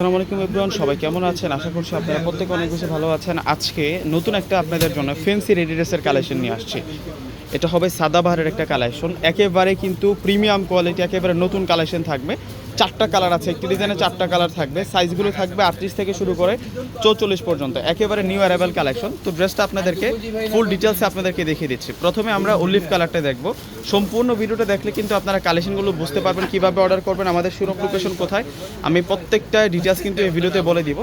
আসসালামু আলাইকুম এভরিওয়ান, সবাই কেমন আছেন? আশা করছি আপনারা প্রত্যেকে অনেক বেশি ভালো আছেন। আজকে নতুন একটা আপনাদের জন্য ফেন্সি রেডি ড্রেসের কালেকশন নিয়ে আসছি। এটা হবে সাদাবাহারের একটা কালেকশন একেবারে কিন্তু প্রিমিয়াম কোয়ালিটি একেবারে নতুন কালেকশন থাকবে। চারটা কালার আছে, একটি ডিজাইনে চারটা কালার থাকবে। সাইজগুলো থাকবে আটত্রিশ থেকে শুরু করে চৌচল্লিশ পর্যন্ত। একেবারে নিউ অ্যারাইভাল কালেকশন তো ড্রেসটা আপনাদেরকে ফুল ডিটেলসে আপনাদেরকে দেখিয়ে দিচ্ছি। প্রথমে আমরা অলিভ কালারটা দেখব। সম্পূর্ণ ভিডিওটা দেখলে কিন্তু আপনারা কালেকশনগুলো বুঝতে পারবেন কীভাবে অর্ডার করবেন, আমাদের শুরু লোকেশন কোথায়। আমি প্রত্যেকটা ডিটেলস কিন্তু এই ভিডিওতে বলে দিব।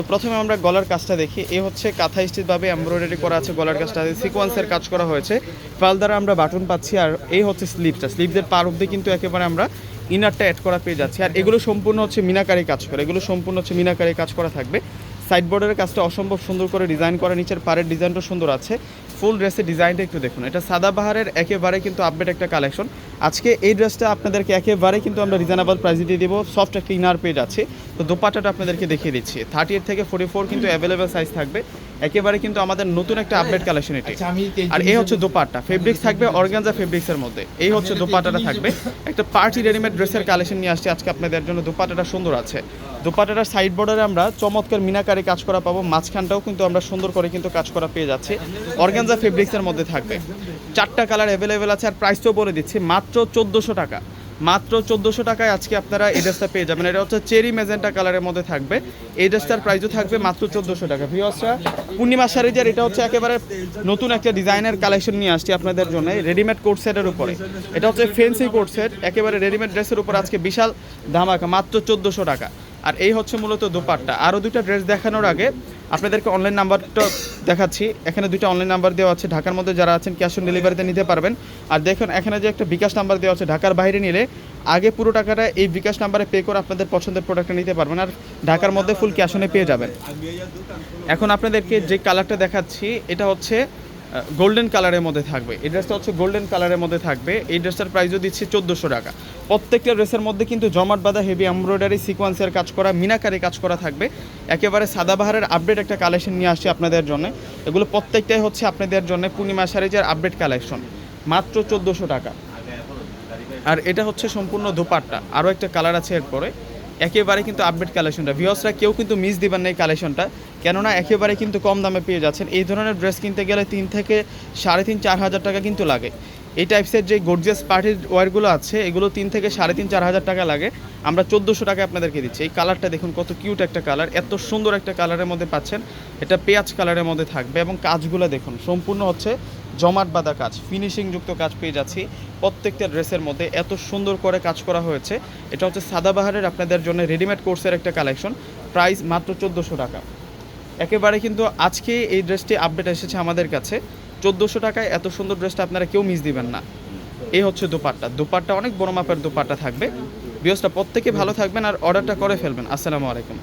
তো প্রথমে আমরা গলার কাজটা দেখি। এ হচ্ছে কাঁথা স্টিচভাবে এমব্রয়ডারি করা আছে গলার কাজটা। সিকোয়েন্সের কাজ করা হয়েছে। পাল দ্বারা আমরা বাটন পাচ্ছি আর এই হচ্ছে স্লিপটা। স্লিপদের পার অব্দি কিন্তু একেবারে আমরা ইনারটা অ্যাড করা পেয়ে যাচ্ছি। আর এগুলো সম্পূর্ণ হচ্ছে মিনাকারি কাজ করে। এগুলো সম্পূর্ণ হচ্ছে মিনাকারি কাজ করা থাকবে। সাইডবোর্ডের কাজটা অসম্ভব সুন্দর করে ডিজাইন করা। নিচের পাড়ের ডিজাইনটা সুন্দর আছে। ফুল ড্রেসের ডিজাইনটা একটু দেখুন। এটা সাদাবাহারের একেবারে কিন্তু আপডেট একটা কালেকশন আজকে এই ড্রেসটা আপনাদেরকে একেবারে কিন্তু আমরা রিজনেবল প্রাইসে দিয়ে দেবো। সফট একটা ইনার পেজ আছে। তো দোপাটাটা আপনাদেরকে দেখিয়ে দিচ্ছি। থার্টি এইট থেকে ফোর্টি ফোর কিন্তু অ্যাভেলেবেল সাইজ থাকবে। একেবারে কিন্তু আমাদের নতুন একটা আপডেট কালেকশন এটি। আচ্ছা, আর এই হচ্ছে দোপাট্টা। ফেব্রিক্স থাকবে অর্গানজা ফেব্রিক্সের মধ্যে। এই হচ্ছে দোপাট্টাটা থাকবে। একটা পার্টি রেডিমেড ড্রেসের কালেকশন নিয়ে আসছে আজকে আপনাদের জন্য। দোপাট্টাটা সুন্দর আছে। দোপাট্টাটার সাইড বর্ডারে আমরা চমৎকার মিনাকারি কাজ করা পাবো। মাঝখানটাও কিন্তু আমরা সুন্দর করে কিন্তু কাজ করা পেয়ে যাচ্ছি। অর্গানজা ফেব্রিক্সের মধ্যে থাকবে। চারটা কালার অ্যাভেলেবেল আছে আর প্রাইসটাও বলে দিচ্ছি। মাত্র চোদ্দোশো টাকা। মাত্র চোদ্দোশো টাকায় আজকে আপনারা এই ড্রেসটা পেয়ে যাবেন। এটা হচ্ছে চেরি মেজেন্টা কালারের মধ্যে থাকবে। এই ড্রেসটার প্রাইসও থাকবে মাত্র চোদ্দোশো টাকা। ভিওসরা পূর্ণিমা শাড়িজার এটা হচ্ছে একেবারে নতুন একটা ডিজাইনের কালেকশন নিয়ে আসছি আপনাদের জন্য রেডিমেড কোট সেটের উপরে। এটা হচ্ছে ফেন্সি কোট সেট একেবারে রেডিমেড ড্রেসের উপর আজকে বিশাল ধামাকা, মাত্র চোদ্দোশো টাকা। আর এই হচ্ছে মূলত দোপাট্টা। আরও দুটা ড্রেস দেখানোর আগে আপনাদেরকে অনলাইন নাম্বারটা দেখাচ্ছি। এখানে দুইটা অনলাইন নাম্বার দেওয়া আছে। ঢাকার মধ্যে যারা আছেন ক্যাশ অন ডেলিভারিতে নিতে পারবেন। আর দেখুন, এখানে যে একটা বিকাশ নাম্বার দেওয়া আছে, ঢাকার বাইরে নিলে আগে পুরো টাকাটা এই বিকাশ নাম্বারে পে করে আপনাদের পছন্দের প্রোডাক্টটা নিতে পারবেন। আর ঢাকার মধ্যে ফুল ক্যাশ অনে পেয়ে যাবেন। এখন আপনাদেরকে যে কালারটা দেখাচ্ছি, এটা হচ্ছে গোল্ডেন কালারের মধ্যে থাকবে। এই ড্রেসটা হচ্ছে গোল্ডেন কালারের মধ্যে থাকবে। এই ড্রেসটার প্রাইসও দিচ্ছি চোদ্দোশো টাকা। প্রত্যেকটা ড্রেসের মধ্যে কিন্তু জমাট বাঁধা হেভি এমব্রয়ডারি সিকোয়েন্সের কাজ করা, মিনাকারি কাজ করা থাকবে। একেবারে সাদাবাহারের আপডেট একটা কালেকশন নিয়ে আসছে আপনাদের জন্য। এগুলো প্রত্যেকটাই হচ্ছে আপনাদের জন্য পূর্ণিমা শাড়িজের আপডেট কালেকশন মাত্র চোদ্দোশো টাকা। আর এটা হচ্ছে সম্পূর্ণ দোপাট্টা। আরও একটা কালার আছে এরপরে। একেবারে কিন্তু আপডেট কালেকশনটা ভিওসরা কেউ কিন্তু মিস দিবেন না এই কালেকশনটা কেননা একেবারে কিন্তু কম দামে পেয়ে যাচ্ছেন। এই ধরনের ড্রেস কিনতে গেলে তিন থেকে সাড়ে তিন, চার হাজার টাকা কিন্তু লাগে। এই টাইপসের যে গর্জিয়াস পার্টির ওয়ারগুলো আছে, এগুলো তিন থেকে সাড়ে তিন, চার হাজার টাকা লাগে। আমরা চোদ্দোশো টাকা আপনাদেরকে দিচ্ছি। এই কালারটা দেখুন, কত কিউট একটা কালার এত সুন্দর একটা কালারের মধ্যে পাচ্ছেন। এটা পেঁয়াজ কালারের মধ্যে থাকবে এবং কাজগুলো দেখুন, সম্পূর্ণ হচ্ছে জমাট বাঁধা কাজ ফিনিশিং যুক্ত কাজ পেয়ে যাচ্ছি। প্রত্যেকটা ড্রেসের মধ্যে এত সুন্দর করে কাজ করা হয়েছে। এটা হচ্ছে সাদাবাহারের আপনাদের জন্য রেডিমেড কোর্সের একটা কালেকশন প্রাইস মাত্র চোদ্দোশো টাকা। একেবারে কিন্তু আজকে এই ড্রেসটি আপডেট এসেছে আমাদের কাছে। চোদ্দোশো টাকায় এত সুন্দর ড্রেসটা আপনারা কেউ মিস দিবেন না। এই হচ্ছে দোপাট্টা। দোপাট্টা অনেক বড় মাপের দোপাট্টা থাকবে। বিয়সটা প্রত্যেকে ভালো থাকবেন আর অর্ডারটা করে ফেলবেন। আসসালামু আলাইকুম।